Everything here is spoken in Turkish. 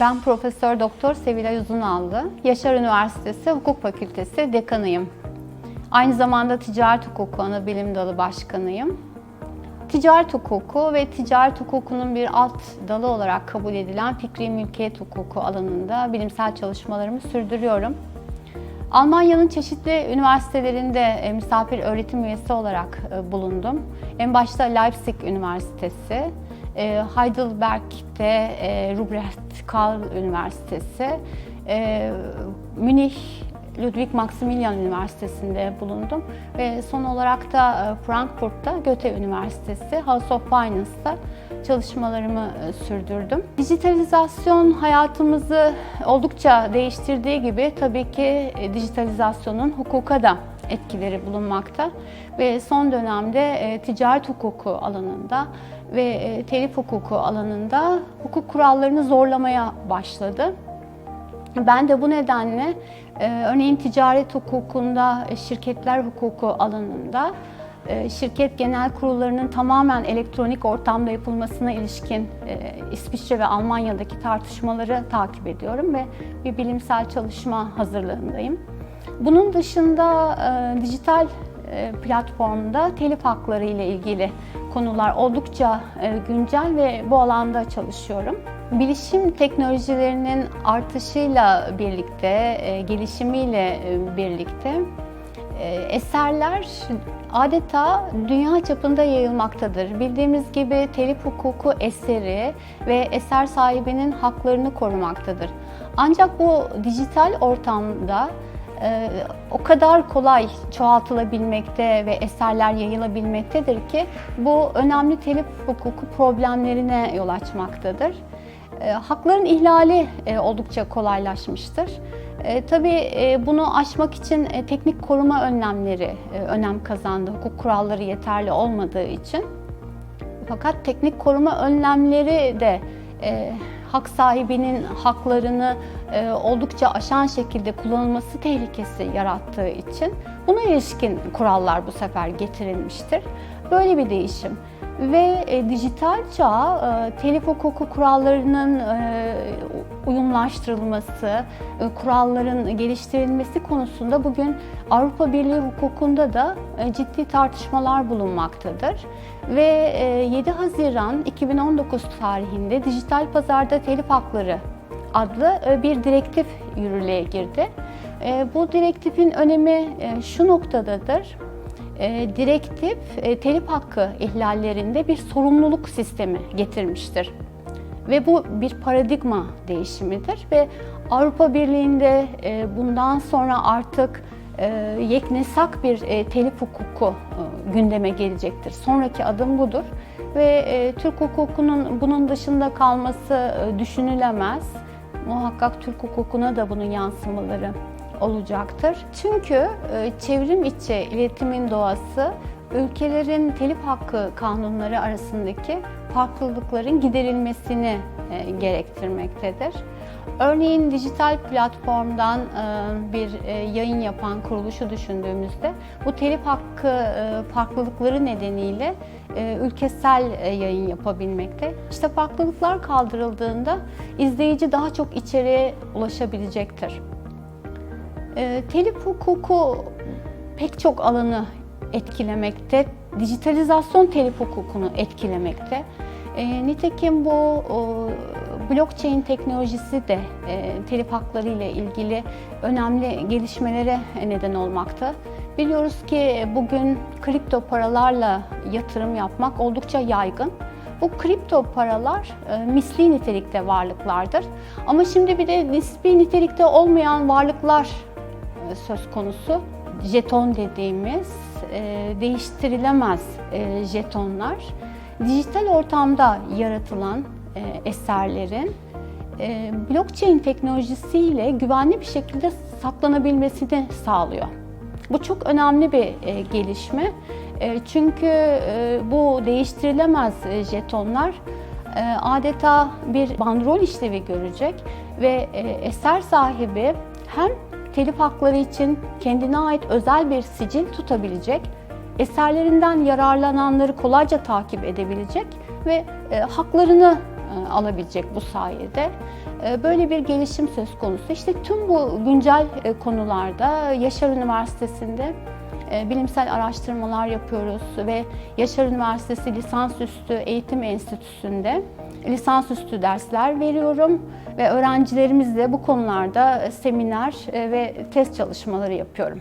Ben Profesör Doktor Sevilay Uzunallı, Yaşar Üniversitesi Hukuk Fakültesi dekanıyım. Aynı zamanda Ticaret Hukuku Anabilim Dalı Başkanıyım. Ticaret hukuku ve ticaret hukukunun bir alt dalı olarak kabul edilen fikri mülkiyet hukuku alanında bilimsel çalışmalarımı sürdürüyorum. Almanya'nın çeşitli üniversitelerinde e, misafir öğretim üyesi olarak e, bulundum. En başta Leipzig Üniversitesi, e, Heidelberg'de Ruprecht Karl Üniversitesi, e, Münih Ludwig Maximilian Üniversitesi'nde bulundum ve son olarak da e, Frankfurt'ta Goethe Üniversitesi House of Finance'da çalışmalarımı e, sürdürdüm. Dijitalizasyon hayatımızı oldukça değiştirdiği gibi tabii ki e, dijitalizasyonun hukuka da etkileri bulunmakta ve son dönemde e, ticaret hukuku alanında ve e, telif hukuku alanında hukuk kurallarını zorlamaya başladı. Ben de bu nedenle e, örneğin ticaret hukukunda, e, şirketler hukuku alanında şirket genel kurullarının tamamen elektronik ortamda yapılmasına ilişkin İsviçre ve Almanya'daki tartışmaları takip ediyorum ve bir bilimsel çalışma hazırlığındayım. Bunun dışında e, dijital e, platformda telif hakları ile ilgili konular oldukça e, güncel ve bu alanda çalışıyorum. Bilişim teknolojilerinin artışıyla birlikte, e, gelişimiyle e, birlikte e, eserler adeta dünya çapında yayılmaktadır. Bildiğimiz gibi telif hukuku eseri ve eser sahibinin haklarını korumaktadır. Ancak bu dijital ortamda o kadar kolay çoğaltılabilmekte ve eserler yayılabilmektedir ki bu önemli telif hukuku problemlerine yol açmaktadır. E, hakların ihlali e, oldukça kolaylaşmıştır. E, tabii e, bunu aşmak için e, teknik koruma önlemleri e, önem kazandı. Hukuk kuralları yeterli olmadığı için. Fakat teknik koruma önlemleri de e, hak sahibinin haklarını e, oldukça aşan şekilde kullanılması tehlikesi yarattığı için buna ilişkin kurallar bu sefer getirilmiştir. Böyle bir değişim ve e, dijital çağ e, telif hukuku kurallarının e, uyumlaştırılması, e, kuralların geliştirilmesi konusunda bugün Avrupa Birliği hukukunda da e, ciddi tartışmalar bulunmaktadır. Ve e, 7 Haziran 2019 tarihinde dijital pazarda telif hakları adlı e, bir direktif yürürlüğe girdi. E, bu direktifin önemi e, şu noktadadır. E, direktif e, telif hakkı ihlallerinde bir sorumluluk sistemi getirmiştir. Ve bu bir paradigma değişimidir ve Avrupa Birliği'nde e, bundan sonra artık e, yeknesak bir e, telif hukuku e, gündeme gelecektir. Sonraki adım budur ve e, Türk hukukunun bunun dışında kalması e, düşünülemez. Muhakkak Türk hukukuna da bunun yansımaları olacaktır. Çünkü e, çevrim içi iletimin doğası ülkelerin telif hakkı kanunları arasındaki farklılıkların giderilmesini e, gerektirmektedir. Örneğin dijital platformdan e, bir yayın yapan kuruluşu düşündüğümüzde bu telif hakkı farklılıkları nedeniyle ülkesel yayın yapabilmekte. İşte farklılıklar kaldırıldığında izleyici daha çok içeriğe ulaşabilecektir. E, telif hukuku pek çok alanı etkilemekte. Dijitalizasyon telif hukukunu etkilemekte. E, nitekim bu o, blockchain teknolojisi de e, telif hakları ile ilgili önemli gelişmelere neden olmakta. Biliyoruz ki bugün kripto paralarla yatırım yapmak oldukça yaygın. Bu kripto paralar e, misli nitelikte varlıklardır. Ama şimdi bir de nispi nitelikte olmayan varlıklar e, söz konusu. Jeton dediğimiz e, değiştirilemez e, jetonlar. Dijital ortamda yaratılan e, eserlerin e, blockchain teknolojisiyle güvenli bir şekilde saklanabilmesini sağlıyor. Bu çok önemli bir e, gelişme. E, çünkü e, bu değiştirilemez e, jetonlar e, adeta bir bandrol işlevi görecek ve e, eser sahibi hem telif hakları için kendine ait özel bir sicil tutabilecek, eserlerinden yararlananları kolayca takip edebilecek ve e, haklarını e, alabilecek bu sayede. E, Böyle bir gelişim söz konusu. İşte tüm bu güncel e, konularda Yaşar Üniversitesi'nde e, bilimsel araştırmalar yapıyoruz ve Yaşar Üniversitesi Lisansüstü Eğitim Enstitüsü'nde lisansüstü dersler veriyorum ve öğrencilerimizle bu konularda seminer e, ve test çalışmaları yapıyorum.